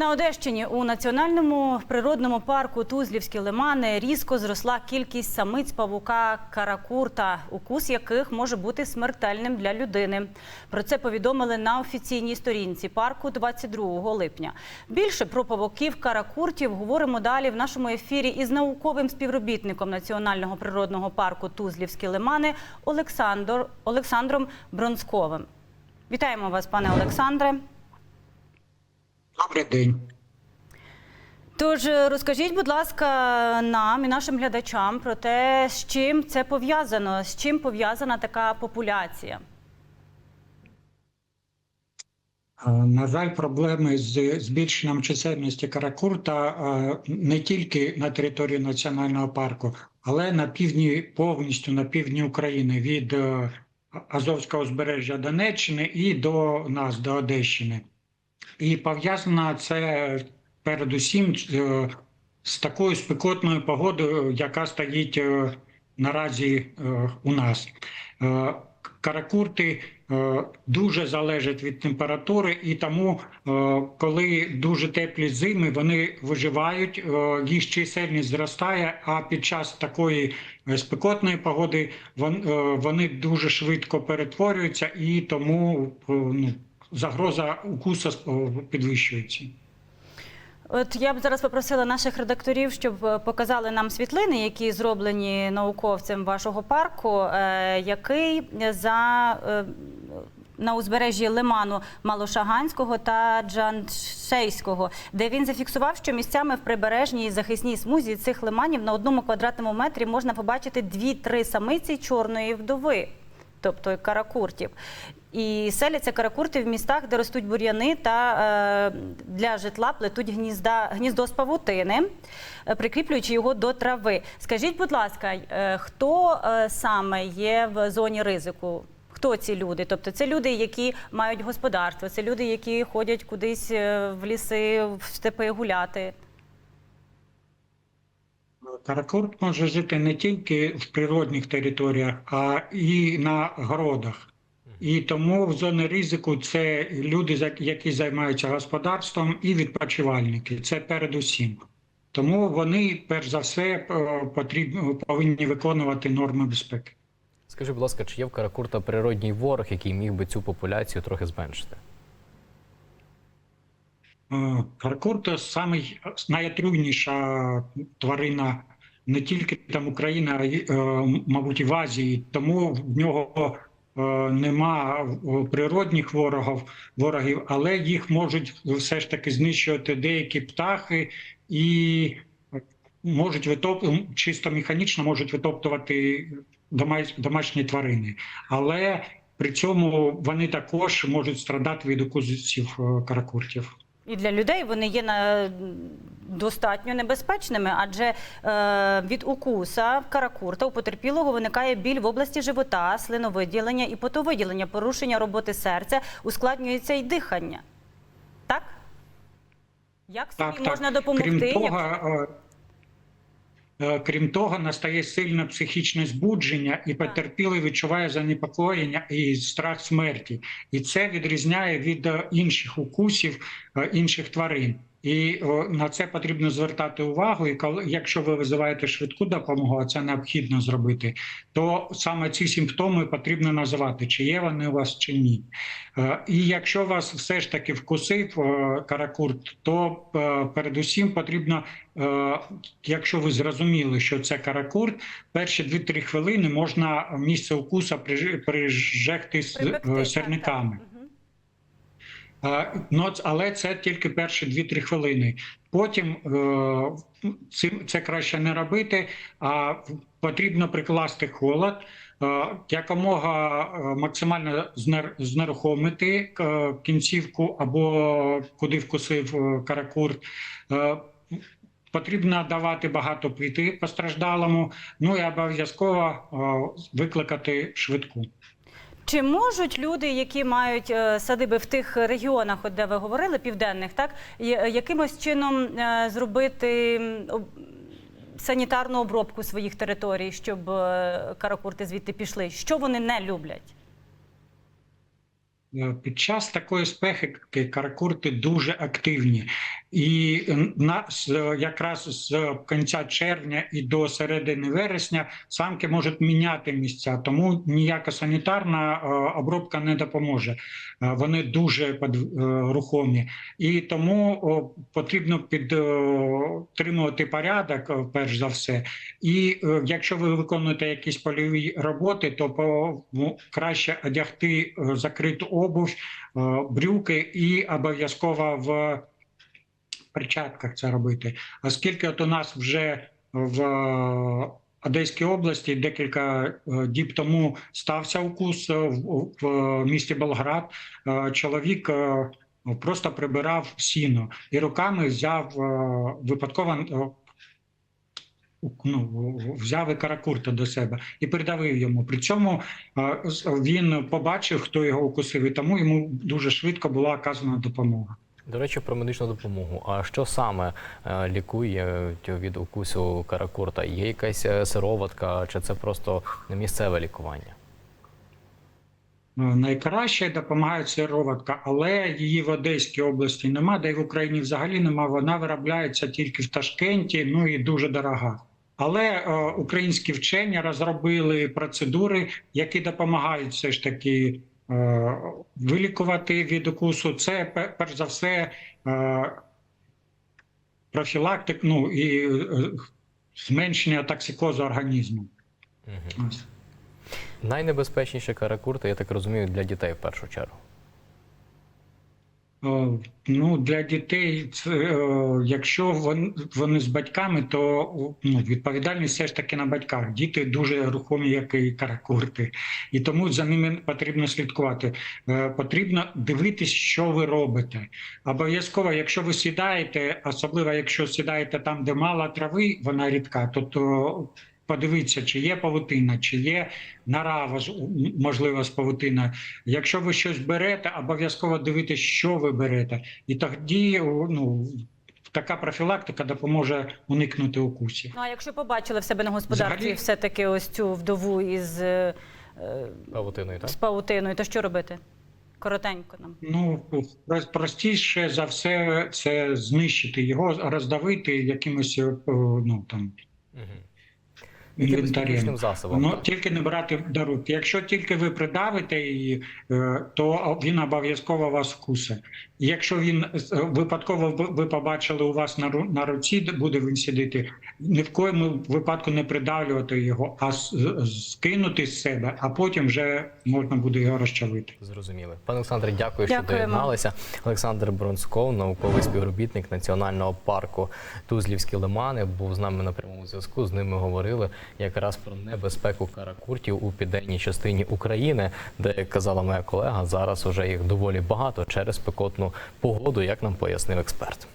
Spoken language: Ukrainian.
На Одещині у національному природному парку Тузлівські лимани різко зросла кількість самиць павука каракурта, укус яких може бути смертельним для людини. Про це повідомили на офіційній сторінці парку 22 липня. Більше про павуків каракуртів говоримо далі в нашому ефірі із науковим співробітником національного природного парку Тузлівські лимани Олександр Олександром Бронськовим. Вітаємо вас, пане Олександре. Добрий день. Тож е, розкажіть, будь ласка, нам і нашим глядачам про те, з чим це пов'язано, з чим пов'язана така популяція. Е, На жаль, проблеми з збільшенням чисельності каракурта е, не тільки на території національного парку, але на півдні повністю на півдні України від Азовського узбережжя Донеччини і до нас, до Одещини. І пов'язано це передусім е, з такою спекотною погодою, яка стоїть е, наразі е, у нас. Каракурти дуже залежать від температури, і тому, коли дуже теплі зими, вони виживають, їх чисельність зростає. А під час такої спекотної погоди вони дуже швидко перетворюються, і тому ну, загроза укуса е, підвищується. От я б зараз попросила наших редакторів, щоб е, показали нам світлини, які зроблені науковцем вашого парку, е, який за на узбережжі Лиману Малошаганського та Джаншейського, де він зафіксував, що місцями в прибережній захисній смузі цих лиманів на одному квадратному метрі можна побачити дві-три самиці чорної вдови, тобто каракуртів. І селяться каракурти в містах, де ростуть бур'яни та е, для житла плетуть гнізда, гніздо з павутини, е, прикріплюючи його до трави. Скажіть, будь ласка, е, хто саме є в зоні ризику? Хто ці люди? Тобто це люди, які мають господарство, це люди, які ходять кудись в ліси, в степи гуляти. Каракурт може жити не тільки в природних територіях, а і на городах. І тому в зоні ризику це люди, які займаються господарством, і відпочивальники. Це передусім. Тому вони, перш за все, е, потрібно повинні виконувати норми безпеки. Скажи, будь ласка, чи є в Каракурта природній ворог, який міг би цю популяцію трохи зменшити? Е, Каракурт самий найотруйніша тварина не тільки там Україна, а й, е, мабуть, і в Азії. Тому в нього е, нема природних ворогів, ворогів, але їх можуть все ж таки знищувати деякі птахи і можуть витоп... чисто механічно можуть витоптувати дома- домашні тварини. Але при цьому вони також можуть страдати від укусів каракуртів. І для людей вони є на достатньо небезпечними, адже е, від укуса каракурта у потерпілого виникає біль в області живота, слиновиділення і потовиділення, порушення роботи серця, ускладнюється й дихання. Так? Як собі можна допомогти? Крім того, е, крім того, настає сильне психічне збудження, і потерпілий відчуває занепокоєння і страх смерті. І це відрізняє від е, інших укусів е, інших тварин. І о, на це потрібно звертати увагу. І коли, якщо ви визиваєте швидку допомогу, а це необхідно зробити, то саме ці симптоми потрібно називати, чи є вони у вас чи ні. Е, І якщо вас все ж таки вкусив е, каракурт, то е, передусім потрібно, е, якщо ви зрозуміли, що це каракурт, перші 2-3 хвилини можна місце укуса приж- прижегти з Припекти, е, так, сірниками. так. Мгм. Е, Ну, але це тільки перші 2-3 хвилини. Потім е, цим це краще не робити, а потрібно прикласти холод, е, якомога е, максимально знерухомити е, кінцівку або куди вкусив е, каракурт. Е, Потрібно давати багато пити постраждалому, ну і обов'язково е, викликати швидку. Чи можуть люди, які мають е, садиби в тих регіонах, от де ви говорили, південних, так якимось чином е, зробити санітарну обробку своїх територій, щоб е, каракурти звідти пішли? Що вони не люблять? Е, Під час такої спехи каракурти дуже активні. І на з- якраз з кінця червня і до середини вересня самки можуть міняти місця, тому ніяка санітарна е, обробка не допоможе. Е, Вони дуже е, рухомі, і тому потрібно підтримувати порядок, е, перш за все. І е, якщо ви виконуєте якісь польові роботи, то краще одягти е, закриту обувь, е, брюки і обов'язково в перчатках це робити. Оскільки от у нас вже в е, Одеській області декілька е, діб тому стався укус в, місті Болград. Чоловік просто прибирав сіно і руками взяв випадково. Ну, взяв і каракурта до себе і придавив йому. При цьому він побачив, хто його укусив, і тому йому дуже швидко була оказана допомога. До речі, про медичну допомогу. А що саме е, лікує від укусу каракурта? Є якась е, сироватка, чи це просто місцеве лікування? Е, Найкраще допомагає сироватка, але її в Одеській області нема, де й в Україні взагалі нема. Вона виробляється тільки в Ташкенті, ну і дуже дорога. Але е, українські вчені розробили процедури, які допомагають все ж таки е, вилікувати від укусу. Це перш за все е, профілактик, ну і е, зменшення токсикозу організму. Угу. Найнебезпечніше каракурти, я так розумію, для дітей в першу чергу. Е, Ну, для дітей, е, якщо вони, з батьками, то ну, відповідальність все ж таки на батьках. Діти дуже рухомі, як і каракурти, і тому за ними потрібно слідкувати. Е, Потрібно дивитись, що ви робите. Обов'язково, якщо ви сідаєте, особливо якщо сідаєте там, де мало трави, вона рідка, то подивіться, чи є павутина, чи є нарава, можливо, з павутиною. Якщо ви щось берете, обов'язково дивитися, що ви берете, і тоді ну, така профілактика допоможе уникнути укусів. Ну а якщо побачили в себе на господарстві Взагалі- все-таки ось цю вдову із е, е, Павутиною, так? з паутиною, то що робити? Коротенько нам. Ну простіше за все це знищити його, роздавити якимось е, ну там Угу. Інвентарем. засобом. Ну тільки не брати до рук. Якщо тільки ви придавите її, е, то він обов'язково вас вкусе. Якщо він е, випадково ви- побачили у вас на ру- на руці, де буде він сидіти, ні в коєму випадку не придавлювати його, а з- скинути з себе, а потім вже можна буде його розчавити. Зрозуміли. Пане Олександре, дякую, що доєдналися. Олександр Бронсков, науковий співробітник Національного парку Тузлівські лимани, був з нами на прямому зв'язку. З ними говорили якраз про небезпеку каракуртів у південній частині України, де, як казала моя колега, зараз уже їх доволі багато через спекотну погоду, як нам пояснив експерт.